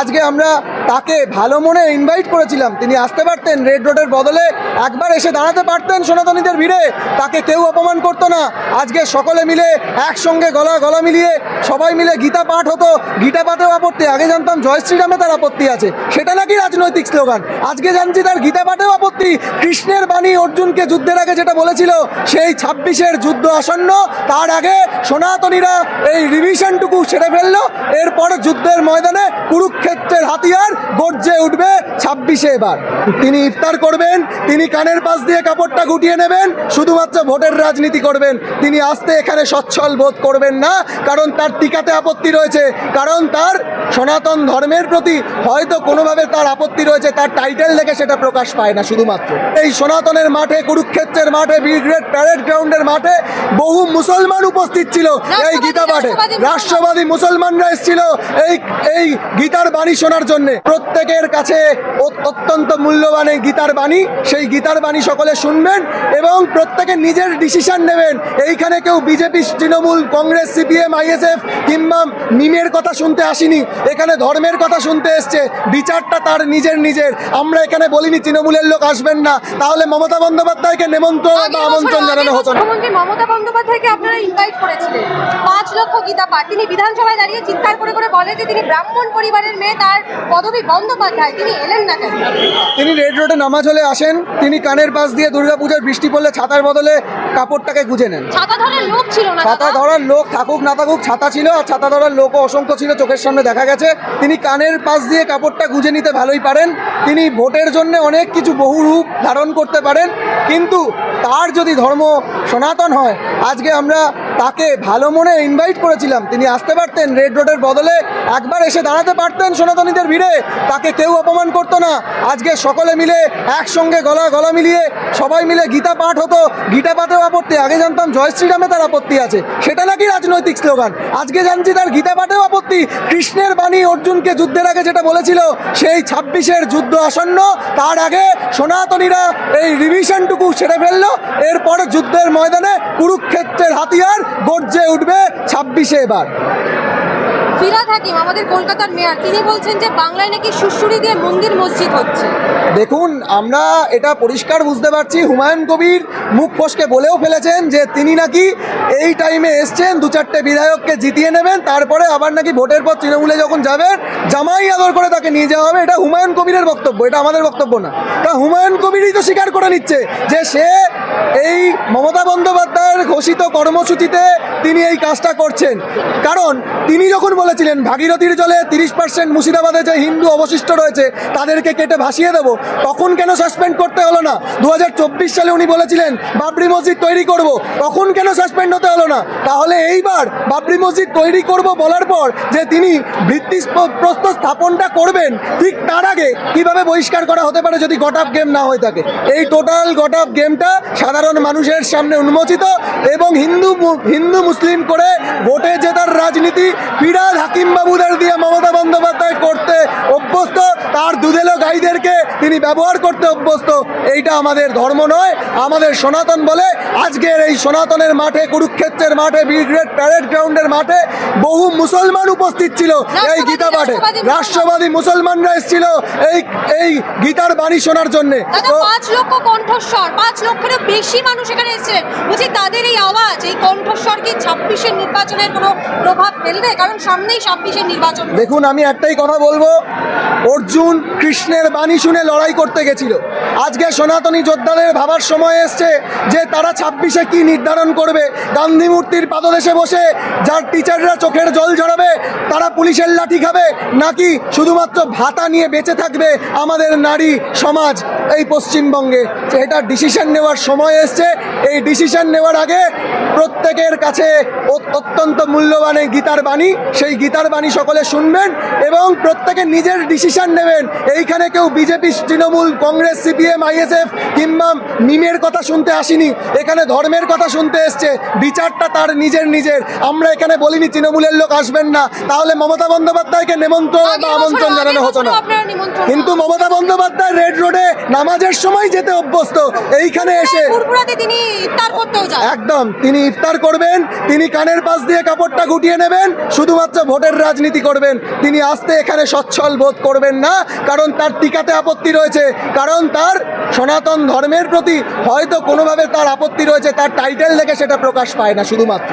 আজকে আমরা তাকে ভালো মনে ইনভাইট করেছিলাম। তিনি আসতে পারতেন রেড রোডের বদলে। একবার এসে দাঁড়াতে পারতেন সনাতনীদের ভিড়ে। তাকে কেউ অপমান করতো না। আজকে সকলে মিলে একসঙ্গে গলা গলা মিলিয়ে সবাই মিলে গীতা পাঠ হতো। গীতা পাঠেও আপত্তি, আগে জানতাম জয় শ্রীরামে তার আপত্তি আছে। সেটা নাকি রাজনৈতিক স্লোগান। আজকে জানছি তার গীতা পাঠেও আপত্তি। কৃষ্ণের বাণী অর্জুনকে যুদ্ধের আগে যেটা বলেছিল, সেই ছাব্বিশের যুদ্ধ আসন্ন। তার আগে সনাতনীরা এই রিভিশনটুকু সেরে ফেলল। এরপর যুদ্ধের ময়দানে গর্জে উঠবে ছাব্বিশে এবার। তিনি ইফতার করবেন তিনি কানের পাশ দিয়ে কাপড়টা গুটিয়ে নেবেন শুধুমাত্র ভোটের রাজনীতি করবেন। তিনি আসতে এখানে সচ্ছল বোধ করবেন না কারণ তার টিকাতে আপত্তি রয়েছে কারণ তার সনাতন ধর্মের প্রতি হয়তো কোনোভাবে তার আপত্তি রয়েছে তার টাইটেল দেখে সেটা প্রকাশ পায় না শুধুমাত্র। এই সনাতনের মাঠে কুরুক্ষেত্রের মাঠে ব্রিগেড প্যারেড গ্রাউন্ডের মাঠে বহু মুসলমান উপস্থিত ছিল। এই গীতা পাঠে রাষ্ট্রবাদী মুসলমানরা এসেছিল এই এই গীতার বাণী শোনার জন্য। প্রত্যেকের কাছে অত্যন্ত মূল্যবান এই গীতার বাণী। সেই গীতার বাণী সকলে শুনবেন এবং প্রত্যেকে নিজের ডিসিশন নেবেন। এইখানে কেউ BJP Trinamool Congress CPM ISF কিংবা মিমের কথা শুনতে আসিনি। এখানে ধর্মের কথা শুনতে এসছে। বিচারটা তার নিজের নিজের। আমরা এখানে বলিনি তৃণমূলের লোক আসবেন না। তাহলে মমতা বন্দ্যোপাধ্যায়কে নেমন্ত্রণ বা আমন্ত্রণ জানানো হতো না। মমতা বন্দ্যোপাধ্যায়কে আপনারা ইনভাইট করেছিলেন। পাঁচ লক্ষ গীতা পাঠ। তিনি বিধানসভায় দাঁড়িয়ে চিৎকার করে করে বলে যে তিনি ব্রাহ্মণ পরিবারের মেয়ে তার পদবী বন্দ্যোপাধ্যায়। তিনি এলেন না কেন? তিনি রেড রোডে নামাজ হলে আসেন তিনি কানের পাশ দিয়ে দুর্গাপূজার বৃষ্টি পড়লে ছাতার বদলে কাপড়টাকে গুজে নেন। ছাতা ধরার লোক ছিল না ছাতা ধরার লোক থাকুক না থাকুক ছাতা ছিল আর ছাতা ধরার লোকও অসংখ্য ছিল চোখের সামনে দেখা গেছে। তিনি কানের পাশ দিয়ে কাপড়টা গুজে নিতে ভালোই পারেন। তিনি ভোটের জন্য অনেক কিছু বহু রূপ ধারণ করতে পারেন। কিন্তু তার যদি ধর্ম সনাতন হয় আজকে আমরা তাকে ভালো মনে ইনভাইট করেছিলাম। তিনি আসতে পারতেন রেড রোডের বদলে একবার এসে দাঁড়াতে পারতেন সনাতনীদের ভিড়ে। তাকে কেউ অপমান করতো না। আজকে সকলে মিলে একসঙ্গে গলা গলা মিলিয়ে সবাই মিলে গীতা পাঠ হতো। গীতা পাঠেও আপত্তি, আগে জানতাম জয় শ্রীরামে তার আপত্তি আছে। সেটা নাকি রাজনৈতিক স্লোগান? আজকে জানছি তার গীতা পাঠেও আপত্তি। কৃষ্ণের বাণী অর্জুনকে যুদ্ধের আগে যেটা বলেছিল, সেই ছাব্বিশের যুদ্ধ আসন্ন। তার আগে সনাতনীরা এই রিভিশনটুকু সেরে ফেলল। এরপর যুদ্ধের ময়দানে কুরুক্ষেত্রের হাতিয়ার গর্জে উঠবে ছাব্বিশে এবার। ফিরাদ হাকিম আমাদের কলকাতার মেয়র। তিনি বলছেন যে বাংলায় নাকি সুশুরি দিয়ে মন্দির মসজিদ হচ্ছে। দেখুন, আমরা এটা পরিষ্কার বুঝতে পারছি। হুমায়ুন কবির মুখ ফসকে বলেও ফেলেছেন যে তিনি নাকি এই টাইমে এসছেন, দু চারটে বিধায়ককে জিতিয়ে নেবেন, তারপরে আবার নাকি ভোটের পর তৃণমূলে যখন যাবেন, জামাই আদর করে তাকে নিয়ে যাওয়া হবে। এটা হুমায়ুন কবিরের বক্তব্য, এটা আমাদের বক্তব্য না। তা হুমায়ুন কবিরই তো স্বীকার করে নিচ্ছে যে সে এই মমতা বন্দ্যোপাধ্যায়ের ঘোষিত কর্মসূচিতে তিনি এই কাজটা করছেন। কারণ তিনি যখন বলেছিলেন, ভাগীরথীর জলে তিরিশ পার্সেন্ট মুর্শিদাবাদে যে হিন্দু অবশিষ্ট রয়েছে, তাদেরকে কেটে ভাসিয়ে দেবো। তখন কেন সাসপেন্ড করতে হলো না? দু সালে উনি বলেছিলেন, বাবরি মসজিদ তৈরি করব। তখন কেন সাসপেন্ড হতে হলো না? তাহলে এইবার বাবরি মসজিদ তৈরি করব বলার পর যে তিনি ভিত্তি প্রস্তর স্থাপনটা করবেন, ঠিক তার আগে কীভাবে বহিষ্কার করা হতে পারে যদি গট আপ গেম না হয়ে থাকে? এই টোটাল গট আপ গেমটা সাধারণ মানুষের সামনে উন্মোচিত এবং হিন্দু হিন্দু মুসলিম করে ভোটে জেতার রাজনীতি ফিরাদ হাকিম বাবুদের দিয়ে মমতা বন্দ্যোপাধ্যায় করতে তার দুধেলো গাইদেরকে তিনি ব্যবহার করতে অভ্যস্ত। এইটা আমাদের ধর্ম নয় আমাদের সনাতন বলে। আজকের এই সনাতনের মাঠে কুরুক্ষেত্রের মাঠে ব্রিগেড প্যারেড গ্রাউন্ডের মাঠে বহু মুসলমান উপস্থিত ছিল। এই গীতা পাঠে। রাষ্ট্রবাদী রাষ্ট্রবাদী মুসলমানরা এসেছিল এই এই গীতার বাণী শোনার জন্য। পাঁচ লক্ষ কণ্ঠস্বর পাঁচ লক্ষেরও বেশি মানুষ এখানে এসেছিলেন। বলছি তাদের এই আওয়াজ এই কণ্ঠস্বর কি ছাব্বিশের নির্বাচনের কোনো প্রভাব ফেলবে? কারণ সামনেই ছাব্বিশের নির্বাচন দেখুন আমি একটাই কথা বলব। অর্জুন কৃষ্ণের বাণী শুনে লড়াই করতে গেছিল। আজকে সনাতনী যোদ্ধাদের ভাবার সময় এসছে যে তারা ছাব্বিশে কি নির্ধারণ করবে। গান্ধী মূর্তির পাদদেশে বসে, যার টিচাররা চোখের জল তারা পুলিশের লাঠি খাবে নাকি শুধুমাত্র ভাতা নিয়ে বেঁচে থাকবে আমাদের নারী সমাজ এই পশ্চিমবঙ্গে? এটা ডিসিশন নেওয়ার সময় এসছে। এই ডিসিশন নেওয়ার আগে প্রত্যেকের কাছে অত্যন্ত মূল্যবান এই গীতার বাণী। সেই গীতার বাণী সকলে শুনবেন এবং প্রত্যেকে নিজের ডিসিশন নেবেন। এইখানে কেউ BJP, Trinamool, Congress CPM ISF কিংবা মিমের কথা শুনতে আসিনি। এখানে ধর্মের কথা শুনতে এসছে। বিচারটা তার নিজের নিজের। আমরা এখানে বলিনি, তৃণমূলের লোক আসবেন না। তাহলে মমতা বন্দ্যোপাধ্যায়কে নেমন্ত্রণ বা আমন্ত্রণ জানানো হতো না। কিন্তু মমতা বন্দ্যোপাধ্যায় রেড রোডে নামাজের সময় যেতে অভ্যস্ত এইখানে এসে করতেও যান। একদম তিনি ইফতার করবেন তিনি কানের পাশ দিয়ে কাপড়টা গুটিয়ে নেবেন শুধুমাত্র ভোটের রাজনীতি করবেন। তিনি আসতে এখানে সচ্ছল বোধ করবেন না কারণ তার টিকাতে আপত্তি রয়েছে কারণ তার সনাতন ধর্মের প্রতি হয়তো কোনোভাবে তার আপত্তি রয়েছে তার টাইটেল দেখে সেটা প্রকাশ পায় না শুধুমাত্র।